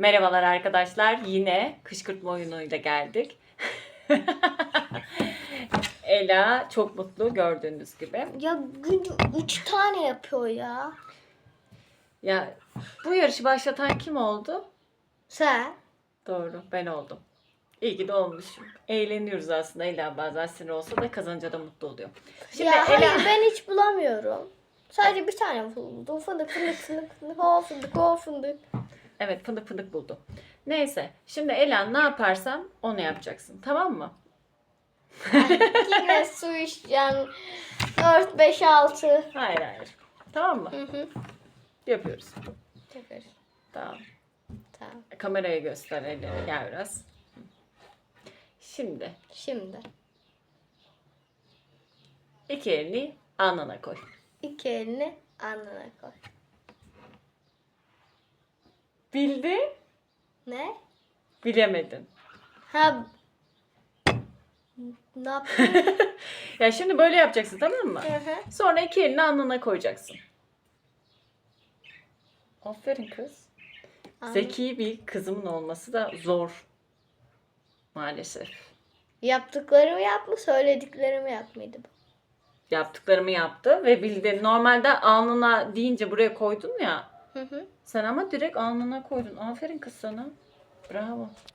Merhabalar arkadaşlar. Yine kışkırtma oyunuyla geldik. Ela çok mutlu gördüğünüz gibi. Ya gün üç tane yapıyor ya. Ya bu yarışı başlatan kim oldu? Sen? Doğru ben oldum. İyi ki de olmuşum. Eğleniyoruz aslında Ela bazen sinir olsa da kazanınca da mutlu oluyor. Şimdi ya Ela... hayır ben hiç bulamıyorum. Sadece bir tane buldum. Fındık fındık fındık fındık. O fındık o fındık. Evet fındık fındık buldu. Neyse şimdi Ela ne yaparsam onu yapacaksın tamam mı? Yine su içeceğim. 4, 5, 6. Hayır hayır. Tamam mı? Hı hı. Yapıyoruz. Tekrar. Tamam. Tamam. Kameraya göster elleri gel biraz. Şimdi Şimdi. iki elini alnına koy. iki elini alnına koy. Bildin? Ne? Bilemedin. Ha. Ne yapayım? Ya şimdi böyle yapacaksın tamam mı? Hı hı. Sonra iki elini alnına koyacaksın. Aferin kız. Anladım. Zeki bir kızımın olması da zor. Maalesef. Yaptıklarımı yapma, söylediklerimi yapmaydı bu. Yaptıklarımı yaptı ve bildi. Normalde alnına deyince buraya koydun ya. Hı hı. Sen ama direkt alnına koydun. Aferin kız sana. Bravo.